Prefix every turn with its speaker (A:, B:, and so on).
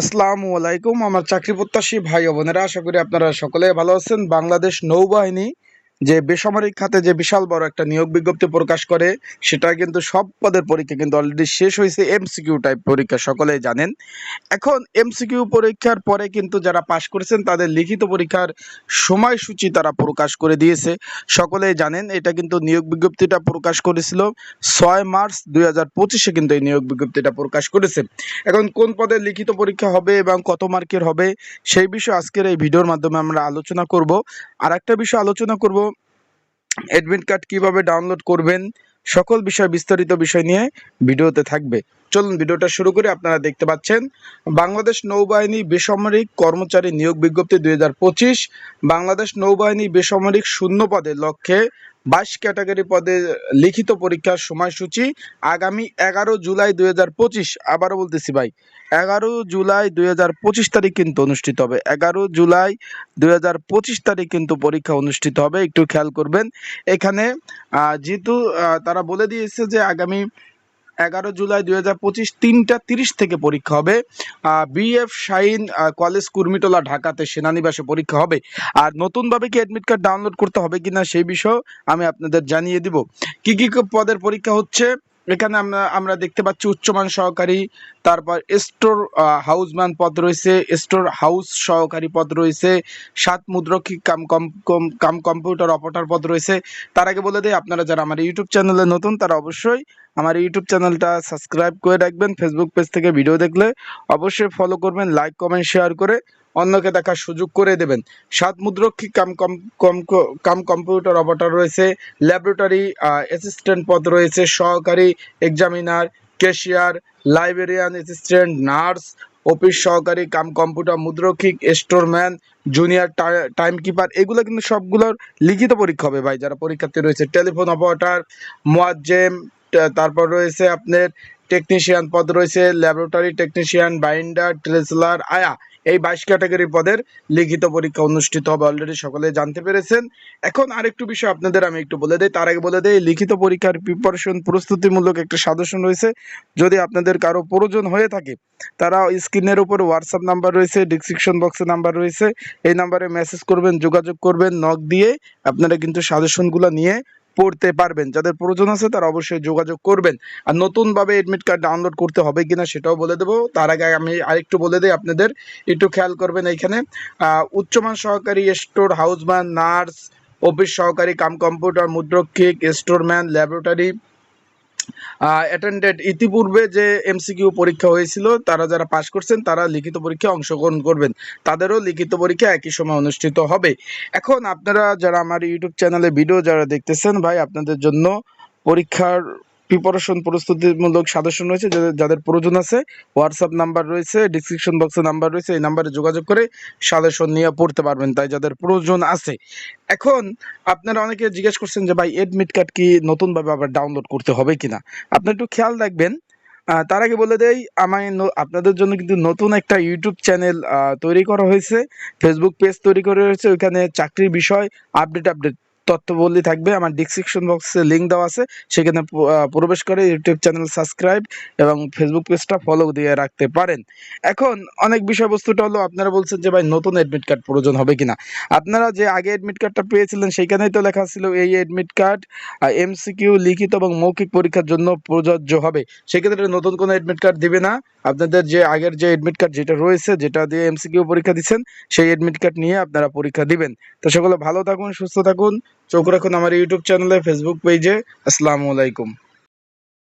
A: আসসালামু আলাইকুম, আমার চাকরি প্রত্যাশী ভাই বোনেরা, আশা করি আপনারা সকলে ভালো আছেন। বাংলাদেশ নৌবাহিনী যে বেসামরিক খাতে যে বিশাল বড় একটা নিয়োগ বিজ্ঞপ্তি প্রকাশ করে, সেটা কিন্তু সব পদের পরীক্ষা কিন্তু অলরেডি শেষ হয়েছে এমসিকিউ টাইপ পরীক্ষা, সকলেই জানেন। এখন এমসিকিউ পরীক্ষার পরে কিন্তু যারা পাশ করেছেন, তাদের লিখিত পরীক্ষার সময়সূচি তারা প্রকাশ করে দিয়েছে। সকলেই জানেন, এটা কিন্তু নিয়োগ বিজ্ঞপ্তিটা প্রকাশ করেছিল ছয় মার্চ দুই কিন্তু এই নিয়োগ বিজ্ঞপ্তিটা প্রকাশ করেছে। এখন কোন পদে লিখিত পরীক্ষা হবে এবং কত মার্কের হবে, সেই বিষয়ে আজকের এই ভিডিওর মাধ্যমে আমরা আলোচনা করব। আর একটা বিষয় আলোচনা করব অ্যাডমিট কার্ড কীভাবে ডাউনলোড করবেন? সকল বিষয়, বিস্তারিত বিষয় নিয়ে ভিডিওতে থাকবে। চলুন ভিডিওটা শুরু করে। আপনারা দেখতে পাচ্ছেন, বাংলাদেশ নৌবাহিনী বেসামরিক কর্মচারী নিয়োগ বিজ্ঞপ্তি দুই হাজার পঁচিশ, বাংলাদেশ নৌবাহিনী বেসামরিক শূন্য পদের লক্ষ্যে বাইশ ক্যাটাগরি পদে লিখিত পরীক্ষার সময়সূচি আগামী এগারো জুলাই দুই হাজার পঁচিশ। আবারও বলতেছি ভাই, এগারো জুলাই দুই হাজার পঁচিশ তারিখ কিন্তু অনুষ্ঠিত হবে। এগারো জুলাই দুই হাজার পঁচিশ তারিখ কিন্তু পরীক্ষা অনুষ্ঠিত হবে, একটু খেয়াল করবেন। এখানে যেহেতু তারা বলে দিয়েছে যে আগামী এগারো জুলাই দুই হাজার পঁচিশ তিনটা তিরিশ থেকে পরীক্ষা হবে। বিএফ শাইন আহ, কলেজ কুর্মিটোলা ঢাকাতে সেনানিবাসে পরীক্ষা হবে। আর নতুনভাবে কি অ্যাডমিট কার্ড ডাউনলোড করতে হবে কিনা সেই বিষয়ে আমি আপনাদের জানিয়ে দিব। কি কি পদের পরীক্ষা হচ্ছে? এখানে আমরা আমরা দেখতে পাচ্ছি উচ্চমান সহকারী, তারপর স্টোর হাউসম্যান পদ রয়েছে, স্টোর হাউস সহকারী পদ রয়েছে, সাত কম কম- কাম কম্পিউটার অপারেটর পদ রয়েছে। তার আগে বলে দিই, আপনারা যারা আমার ইউটিউব চ্যানেলে নতুন, তারা অবশ্যই আমার ইউটিউব চ্যানেলটা সাবস্ক্রাইব করে রাখবেন। ফেসবুক পেজ থেকে ভিডিও দেখলে অবশ্যই ফলো করবেন লাইক কমেন্ট শেয়ার করে অন্যকে দেখার সুযোগ করে দেবেন। সাত মুদ্রক্ষী কাম কম কম, কাম কম্পিউটার অপারেটর রয়েছে ল্যাবরেটরি অ্যাসিস্ট্যান্ট পদ রয়েছে, সহকারী examiner cashier librarian assistant nurse office সহকারী, কাম কম্পিউটার মুদ্রক্ষিক স্টোরম্যান জুনিয়র টাইম কিপার এগুলো কিন্তু সবগুলোর লিখিত পরীক্ষা হবে ভাই। যারা পরীক্ষার্থী রয়েছে টেলিফোন অপারেটর মোয়াজ্জেম তারপর রয়েছে আপনার টেকনিশিয়ান পদ রয়েছে ল্যাবরেটরি টেকনিশিয়ান বাইন্ডার ট্রেসলার আয়া। এই বাইশ ক্যাটাগরি পদের লিখিত পরীক্ষা অনুষ্ঠিত হবে অলরেডি সকলে জানতে পেরেছেন। এখন আরেকটু বিষয় আপনাদের আমি একটু বলে দিই, তার আগে বলে দিই, লিখিত পরীক্ষার প্রিপারেশন প্রস্তুতিমূলক একটা সাজেশন রয়েছে। যদি আপনাদের কারও প্রয়োজন হয়ে থাকে, তারা স্ক্রিনের উপর হোয়াটসঅ্যাপ নাম্বার রয়েছে ডিসক্রিপশন বক্সে নাম্বার রয়েছে। এই নাম্বারে মেসেজ করবেন, যোগাযোগ করবেন নক দিয়ে আপনারা কিন্তু সাজেশনগুলো নিয়ে পড়তে পারবেন। যাদের প্রয়োজন আছে তারা অবশ্যই যোগাযোগ করবেন। আর নতুনভাবে এডমিট কার্ড ডাউনলোড করতে হবে কিনা সেটাও বলে দেবো। তার আগে আমি আরেকটু বলে দিই আপনাদের। একটু খেয়াল করবেন এইখানে। উচ্চমান সহকারী স্টোর হাউসম্যান নার্স অফিস সহকারী, কাম কম্পিউটার মুদ্রক্ষিক স্টোরম্যান ল্যাবরেটরি অ্যাটেন্ডেড ইতিপূর্বে যে এমসিকিউ পরীক্ষা হয়েছিল, তারা যারা পাশ করছেন, তারা লিখিত পরীক্ষায় অংশগ্রহণ করবেন। তাদেরও লিখিত পরীক্ষা একই সময় অনুষ্ঠিত হবে। এখন আপনারা যারা আমার ইউটিউব চ্যানেলে ভিডিও যারা দেখতেছেন, ভাই, আপনাদের জন্য পরীক্ষার প্রিপারেশন প্রস্তুতিমূলক সাজেশন রয়েছে, যাদের প্রয়োজন আছে হোয়াটসঅ্যাপ নাম্বার রয়েছে ডিসক্রিপশন বক্সে নাম্বার রয়েছে, এই নাম্বারে যোগাযোগ করে সাজেশন নিয়ে পড়তে পারবেন, তাই যাদের প্রয়োজন আছে। এখন, আপনারা অনেকে জিজ্ঞেস করছেন যে, ভাই এডমিট কার্ড কি নতুনভাবে আবার ডাউনলোড করতে হবে কিনা? আপনি একটু খেয়াল রাখবেন। তার আগে বলে দেই আমার ন- আপনাদের জন্য কিন্তু নতুন একটা ইউটিউব চ্যানেল তৈরি করা হয়েছে। ফেসবুক পেজ তৈরি করা হয়েছে, ওইখানে চাকরির বিষয় আপডেট আপডেট তথ্যবলী থাকবে। আমার ডিসক্রিপশন বক্সে লিঙ্ক দেওয়া আছে। সেখানে প্রবেশ করে ইউটিউব চ্যানেল সাবস্ক্রাইব এবং ফেসবুক পেজটা ফলো দিয়ে রাখতে পারেন। এখন অনেক বিষয়বস্তুটা হলো, আপনারা বলছেন যে, ভাই, নতুন অ্যাডমিট কার্ড প্রয়োজন হবে কিনা? আপনারা যে আগে অ্যাডমিট কার্ডটা পেয়েছিলেন সেইখানেই তো লেখা ছিল, এই অ্যাডমিট কার্ড এমসিকিউ লিখিত এবং মৌখিক পরীক্ষার জন্য প্রযোজ্য হবে। সেক্ষেত্রে নতুন কোনো অ্যাডমিট কার্ড দিবে না। আপনাদের যে আগের যে অ্যাডমিট কার্ড যেটা রয়েছে, যেটা দিয়ে এমসিকিউ পরীক্ষা দিচ্ছেন, সেই অ্যাডমিট কার্ড নিয়ে আপনারা পরীক্ষা দিবেন। তো সকলে ভালো থাকুন, সুস্থ থাকুন। চোখ রাখুন আমার ইউটিউব চ্যানেলে ফেসবুক পেজে আসসালামু আলাইকুম।